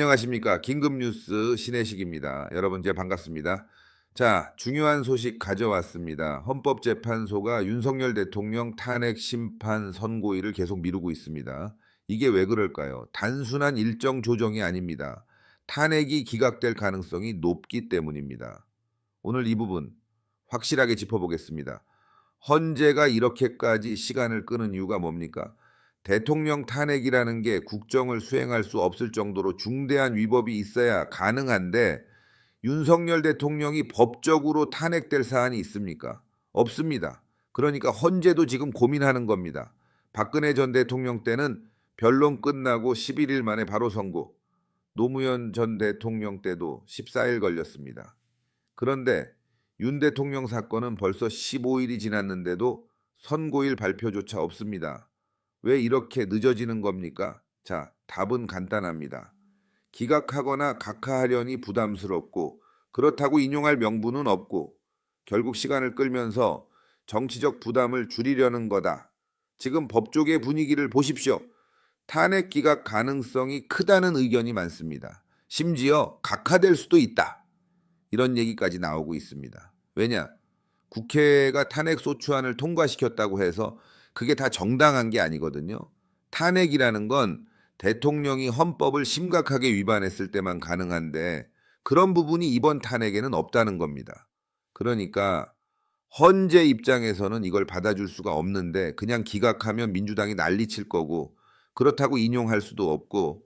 안녕하십니까. 긴급뉴스 신혜식입니다. 여러분, 제 반갑습니다. 자, 중요한 소식 가져왔습니다. 헌법재판소가 윤석열 대통령 탄핵 심판 선고일을 계속 미루고 있습니다. 이게 왜 그럴까요? 단순한 일정 조정이 아닙니다. 탄핵이 기각될 가능성이 높기 때문입니다. 오늘 이 부분 확실하게 짚어보겠습니다. 헌재가 이렇게까지 시간을 끄는 이유가 뭡니까? 대통령 탄핵이라는 게 국정을 수행할 수 없을 정도로 중대한 위법이 있어야 가능한데 윤석열 대통령이 법적으로 탄핵될 사안이 있습니까? 없습니다. 그러니까 헌재도 지금 고민하는 겁니다. 박근혜 전 대통령 때는 변론 끝나고 11일 만에 바로 선고. 노무현 전 대통령 때도 14일 걸렸습니다. 그런데 윤 대통령 사건은 벌써 15일이 지났는데도 선고일 발표조차 없습니다. 왜 이렇게 늦어지는 겁니까? 자, 답은 간단합니다. 기각하거나 각하하려니 부담스럽고 그렇다고 인용할 명분은 없고 결국 시간을 끌면서 정치적 부담을 줄이려는 거다. 지금 법조계 분위기를 보십시오. 탄핵 기각 가능성이 크다는 의견이 많습니다. 심지어 각하될 수도 있다. 이런 얘기까지 나오고 있습니다. 왜냐? 국회가 탄핵 소추안을 통과시켰다고 해서 그게 다 정당한 게 아니거든요. 탄핵이라는 건 대통령이 헌법을 심각하게 위반했을 때만 가능한데 그런 부분이 이번 탄핵에는 없다는 겁니다. 그러니까 헌재 입장에서는 이걸 받아줄 수가 없는데 그냥 기각하면 민주당이 난리칠 거고 그렇다고 인용할 수도 없고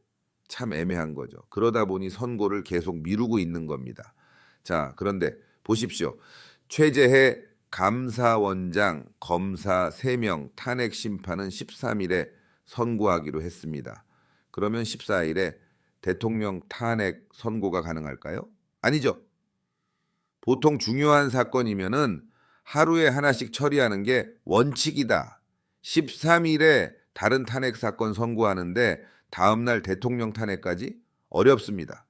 참 애매한 거죠. 그러다 보니 선고를 계속 미루고 있는 겁니다. 자, 그런데 보십시오. 최재해 감사원장, 검사 3명 탄핵 심판은 13일에 선고하기로 했습니다. 그러면 14일에 대통령 탄핵 선고가 가능할까요? 아니죠. 보통 중요한 사건이면은 하루에 하나씩 처리하는 게 원칙이다. 13일에 다른 탄핵 사건 선고하는데 다음날 대통령 탄핵까지 어렵습니다.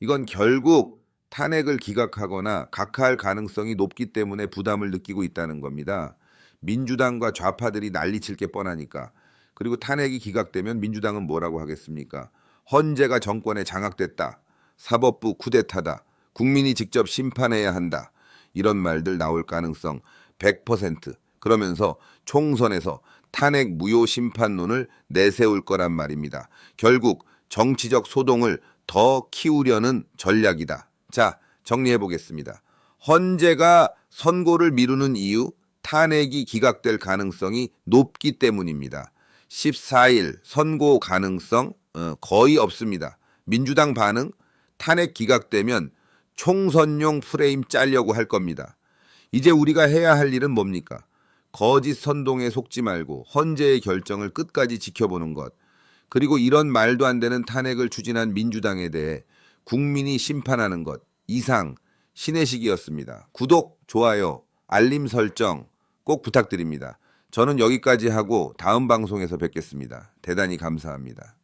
이건 결국 탄핵을 기각하거나 각하할 가능성이 높기 때문에 부담을 느끼고 있다는 겁니다. 민주당과 좌파들이 난리칠 게 뻔하니까. 그리고 탄핵이 기각되면 민주당은 뭐라고 하겠습니까? 헌재가 정권에 장악됐다. 사법부 쿠데타다. 국민이 직접 심판해야 한다. 이런 말들 나올 가능성 100%. 그러면서 총선에서 탄핵 무효 심판론을 내세울 거란 말입니다. 결국 정치적 소동을 더 키우려는 전략이다. 자, 정리해 보겠습니다. 헌재가 선고를 미루는 이유, 탄핵이 기각될 가능성이 높기 때문입니다. 14일 선고 가능성 어, 거의 없습니다. 민주당 반응, 탄핵 기각되면 총선용 프레임 짜려고 할 겁니다. 이제 우리가 해야 할 일은 뭡니까? 거짓 선동에 속지 말고 헌재의 결정을 끝까지 지켜보는 것. 그리고 이런 말도 안 되는 탄핵을 추진한 민주당에 대해 국민이 심판하는 것 이상 신혜식이었습니다. 구독, 좋아요, 알림 설정 꼭 부탁드립니다. 저는 여기까지 하고 다음 방송에서 뵙겠습니다. 대단히 감사합니다.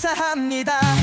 감사합니다.